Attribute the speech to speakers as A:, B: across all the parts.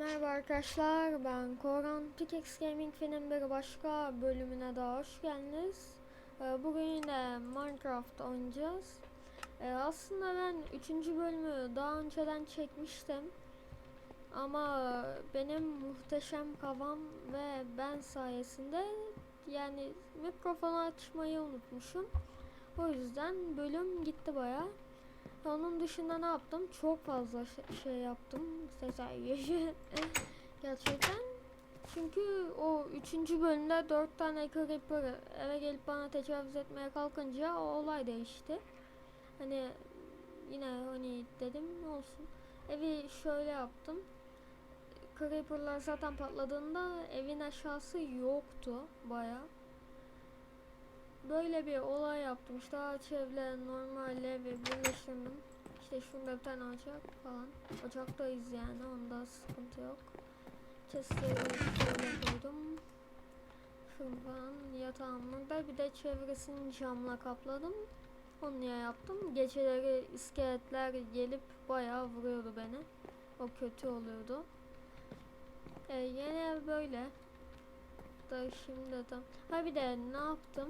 A: Merhaba arkadaşlar, ben Koran. Pickaxe Gaming Fin'in bir başka bölümüne daha hoş geldiniz. Ee, Bugün yine Minecraft oynayacağız. Ee, Aslında ben 3. bölümü daha önceden çekmiştim. Ama benim muhteşem kavam ve ben sayesinde yani mikrofonu açmayı unutmuşum. O yüzden bölüm gitti baya. Onun dışında ne yaptım? Çok fazla şey, yaptım. Yaşı gerçekten. Çünkü o üçüncü bölümde dört tane creeper eve gelip bana tecavüz etmeye kalkınca o olay değişti. Hani yine hani dedim olsun. Evi şöyle yaptım. Creeper'lar zaten patladığında evin aşağısı yoktu baya. Böyle bir olay yaptım. İşte ağaç evle normal evi birleştirdim. İşte şurada bir tane ocak falan. Ocaktayız yani onda sıkıntı yok. Chestleri şöyle koydum. Falan yatağımı da bir de çevresini camla kapladım. Onu niye yaptım? Geceleri iskeletler gelip bayağı vuruyordu beni. O kötü oluyordu. Ee, yeni ev böyle. Da şimdi tam. Ha bir de ne yaptım?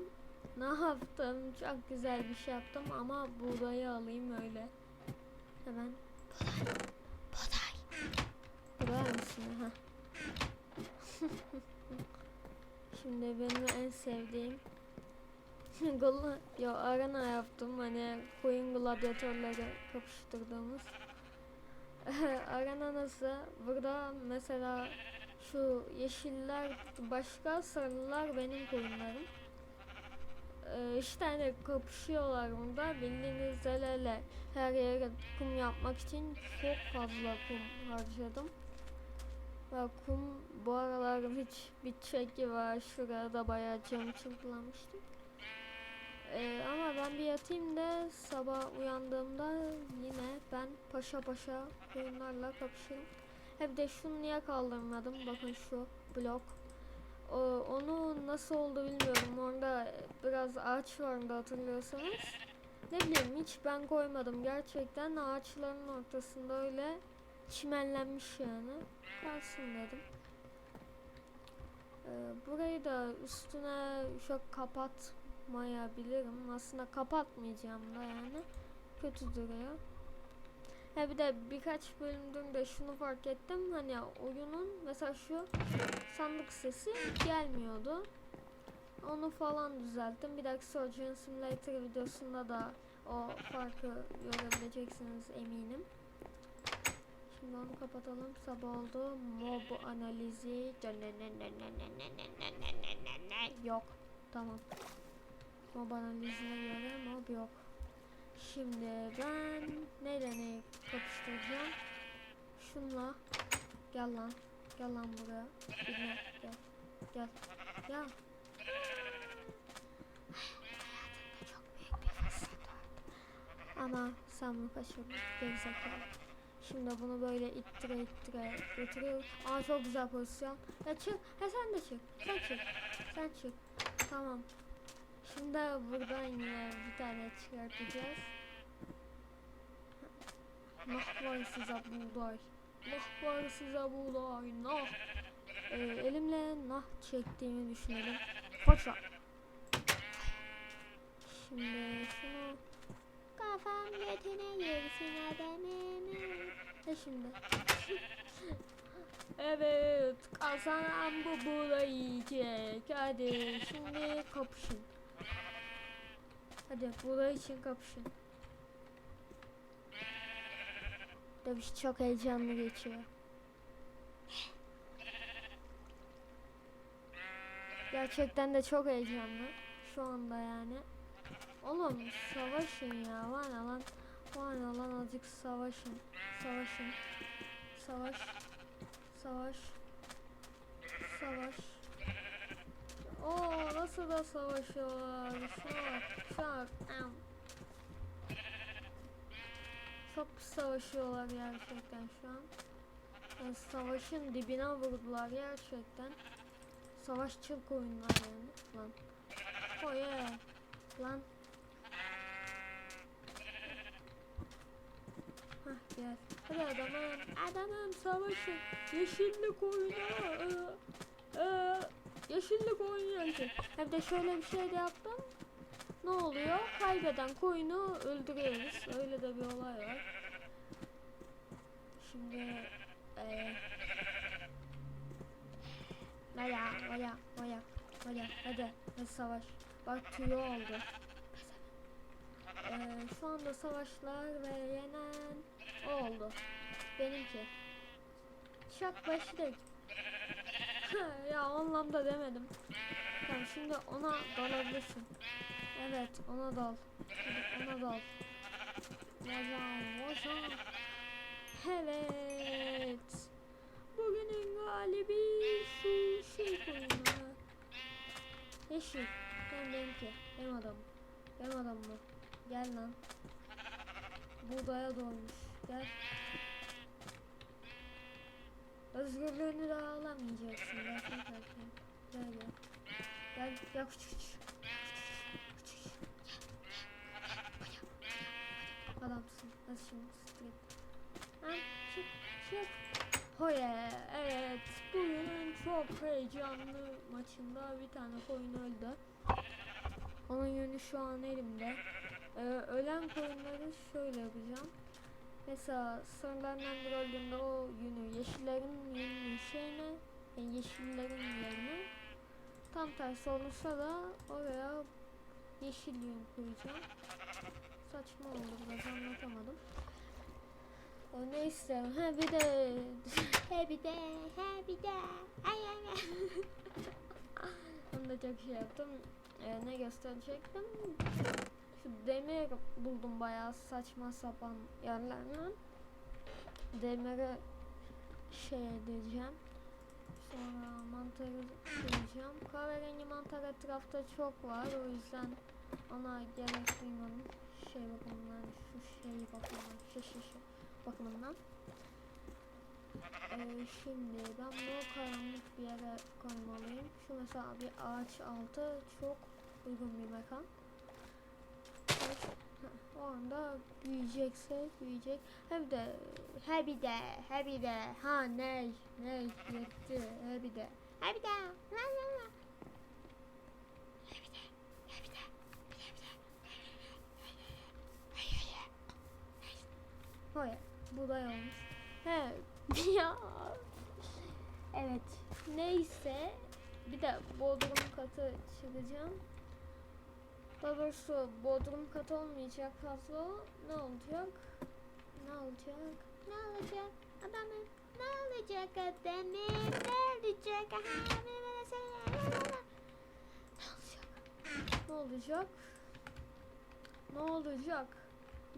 A: Ne yaptım? Çok güzel bir şey yaptım ama buğdayı alayım öyle. Hemen. Buğday. Buğday. Buğday mısın? Ha. Şimdi benim en sevdiğim ya arena yaptım hani koyun gladyatörleri kapıştırdığımız arena nasıl burada mesela şu yeşiller başka sarılar benim koyunlarım ee, işte hani kapışıyorlar bunda bildiğiniz üzere her yere kum yapmak için çok fazla kum harcadım ve kum bu aralar hiç bitecek gibi var şuraya da bayağı cam çırpılamıştım ee, ama ben bir yatayım da sabah uyandığımda yine ben paşa paşa koyunlarla kapışırım. Hem de şunu niye kaldırmadım? Bakın şu blok. O, onu nasıl oldu bilmiyorum. Orada biraz ağaç vardı hatırlıyorsanız. Ne bileyim hiç ben koymadım. Gerçekten ağaçların ortasında öyle çimenlenmiş yani. Kalsın dedim. Ee, burayı da üstüne şöyle kapatmayabilirim. Aslında kapatmayacağım da yani. Kötü duruyor. Ha bir de birkaç bölümdür de şunu fark ettim. Hani oyunun mesela şu sandık sesi gelmiyordu. Onu falan düzelttim. Bir dahaki Surgeon Simulator videosunda da o farkı görebileceksiniz eminim. Şimdi onu kapatalım. Sabah oldu. Mob analizi. Yok. Tamam. Mob analizine göre mob yok. Şimdi ben neyle neyi kapıştıracağım? Şunla. Gel lan. Gel lan buraya. Gitme. Gel. Gel. Ya. Hayatımda çok sen bunu kaçırdın. Gerizekalı. Şimdi bunu böyle ittire ittire götürüyoruz. Aa çok güzel pozisyon. Ya çık. Ha sen de çık. Sen çık. Sen çık. Tamam. Şimdi buradan yine bir tane çıkartacağız. Nah var size buğday. Nah size buğday. Nah. Ee, elimle nah çektiğimi düşünelim. Paşa. Şimdi şunu kafam götüne girsin adamım. Ha şimdi. evet kazanan bu yiyecek. Hadi şimdi kapışın. Hadi buğday için kapışın. Dövüş çok heyecanlı geçiyor. Gerçekten de çok heyecanlı. Şu anda yani. Oğlum savaşın ya. Var ya lan. Var lan azıcık savaşın. Savaşın. Savaş. Savaş. Savaş. Oo nasıl da savaşıyorlar. Şuna bak. Am. Çok savaşıyorlar gerçekten şu an. Yani savaşın dibine vurdular gerçekten. Savaşçıl oyunlar yani. Lan. Yeah. Lan. Hah gel. Hadi adamım. Adamım savaşın. Yeşillik oyna. Ee, ee, yeşillik oynayacak. Hem de şöyle bir şey de yaptım. Ne oluyor? Kaybeden koyunu öldürüyoruz. Öyle de bir olay var. Şimdi eee Vaya vaya vaya vaya hadi hadi savaş. Bak tüyo oldu. Eee şu anda savaşlar ve yenen o oldu. Benimki. Şak başladık. ya anlamda demedim. Tamam şimdi ona dalabilirsin. Evet ona dal. Hadi ona dal. Vazan vazan. Evet. Bugünün galibi şu şey koyunu. Yeşil. Ben benimki. Benim adamım. Benim adamım bu. Gel lan. Buğdaya dolmuş. Gel. Özgürlüğünü de alamayacaksın. Belki belki. Gel gel. Gel gel kuş kuş. Adamsın. Hadi şimdi. Ha, çık çık. Hoye evet bugünün çok heyecanlı maçında bir tane koyun öldü. Onun yönü şu an elimde. Ee, ölen koyunları şöyle yapacağım. Mesela sarılarından bir öldüğünde o yünü yeşillerin yününün şeyine yani yeşillerin yerine tam tersi olursa da oraya yeşil yün koyacağım. Saçma oldu biraz anlatamadım. O neyse. Ha bir de he bir de he bir de ay ay ay. Onu da çok şey yaptım. Ee, ne gösterecektim? Şu demir buldum bayağı saçma sapan yerlerden. Demiri şey edeceğim. Sonra mantarı koyacağım. Kahverengi mantar etrafta çok var. O yüzden ona gerek duymadım. Şey bakımından, şu şey bakımından, şu şu şu bakımından. Ee, şimdi ben bunu karanlık bir yere koymalıyım. Şu mesela bir ağaç altı çok uygun bir mekan. O anda büyüyecekse büyüyecek. Hem de he bir de he bir de ha ne ne yetti he bir de he bir de la la la. Hoya buğday olmuş. He ya. Evet. Neyse. Bir de bodrum katı çıkacağım. Daha doğrusu bodrum katı olmayacak fazla. Ne olacak? Ne olacak? Ne olacak? Adamım. Ne olacak adamım? Ne olacak? Aha? Ne olacak? Ne olacak?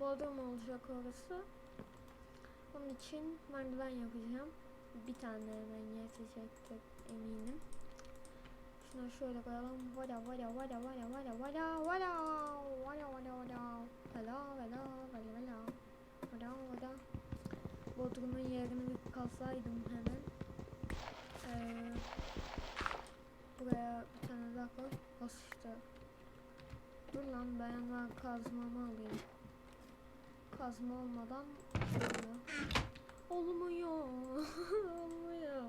A: Bodrum olacak orası. Onun için merdiven yapacağım. Bir tane hemen yetecektir eminim. Şunu şöyle koyalım. Vada vada vada vada vada vada vada vada vada vada vada vada vada vada vada vada Bodrum'un yerini kalsaydım hemen. Ee, buraya bir tane daha koy. Bas işte. Dur lan ben kazmamı alayım. Kazma olmadan olmuyor. Olmuyor. olmuyor.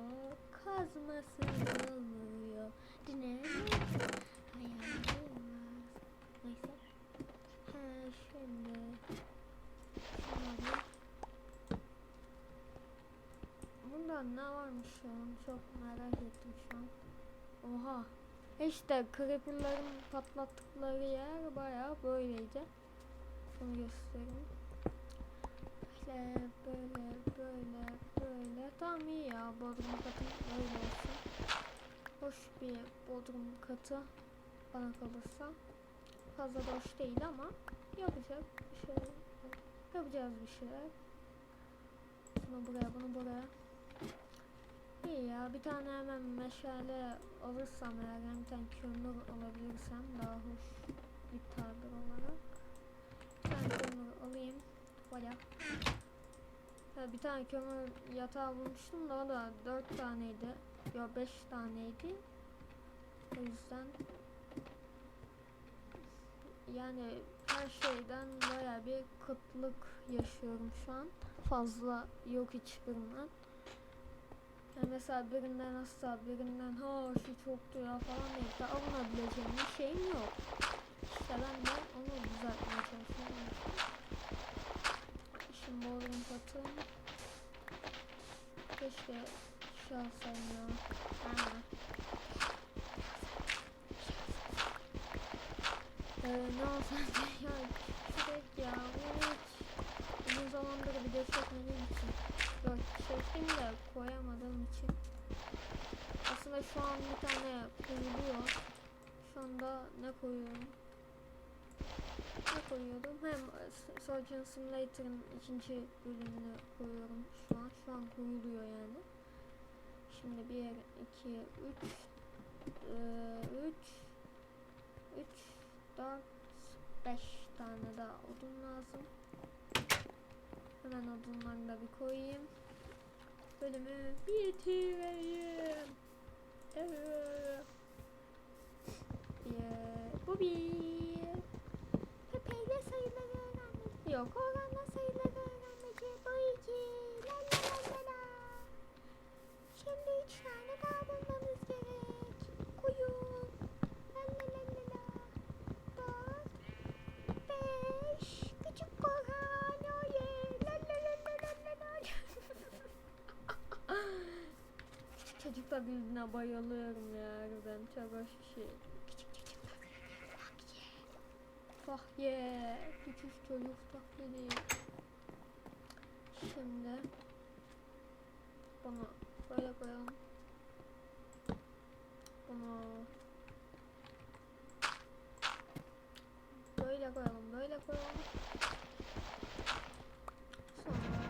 A: Kazmasız olmuyor. Dinle. Hayalim var. Neyse. Ha şimdi. Şunu alayım. Bunda ne varmış şu an? Çok merak ettim şu an. Oha. İşte creeper'ların patlattıkları yer bayağı böyleydi. Şunu göstereyim. Böyle böyle böyle böyle. Tamam iyi ya bodrum katı öyle olsun. Hoş bir bodrum katı bana kalırsa. Fazla da hoş değil ama yapacak bir şey yapacağız bir şeyler. Bunu buraya bunu buraya. İyi ya bir tane hemen meşale alırsam eğer bir tane kömür alabilirsem daha hoş bir tabir olarak. Tane kömür alayım. Bayağı. Bir tane kömür yatağı bulmuştum da o da 4 taneydi. Yok 5 taneydi. O yüzden yani her şeyden baya bir kıtlık yaşıyorum şu an. Fazla yok hiçbirinden. Yani mesela birinden asla birinden ha şu çoktu ya falan deyip de alınabileceğim bir şeyim yok. İşte ben de onu düzeltmeye çalışıyorum. Şimdi boğulurum patım. Keşke alsaydım ya. Ha. Ee, ne olsaydı ya sürekli ya evet. Uzun zamandır video çekmediğim için. Yok çektim de koyamadığım için. Aslında şu an bir tane koyuluyor. Şu anda ne koyuyorum? Ne koyuyordum? Hem e, Surgeon Simulator'ın ikinci bölümünü koyuyorum şu an. Şu an koyuluyor yani. Şimdi 1, 2, 3 3 3 4 5 tane daha odun lazım. Hemen odunları da bir koyayım. Bölümü bitireyim. Evet. Yeah. Bu bir. Pepe'yle sayıları öğrenmek. Yok oranla sayıları öğrenmek. Bu iki. La la la la la. Şimdi üç tane daha bulmamız gerek. Koyun. La. Dört. Beş. Küçük Korhan. Yeah. La la birbirine bayılıyorum ya. Ben çok hoş bir şey. Küçük çocuklar birbirine bak ye. Bak ye. Küçük çocuk taklidi. Şimdi bunu böyle koyalım. Bunu böyle koyalım, böyle koyalım. Sonra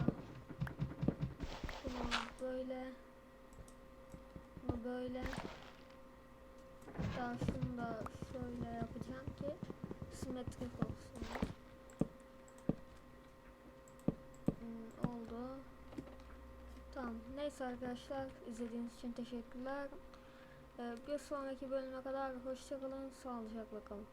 A: bunu böyle bunu böyle daha şunu da şöyle yapacağım ki simetrik olsun. Hmm, oldu. Tamam. Neyse arkadaşlar izlediğiniz için teşekkürler. Ee, bir sonraki bölüme kadar hoşçakalın. Sağlıcakla kalın.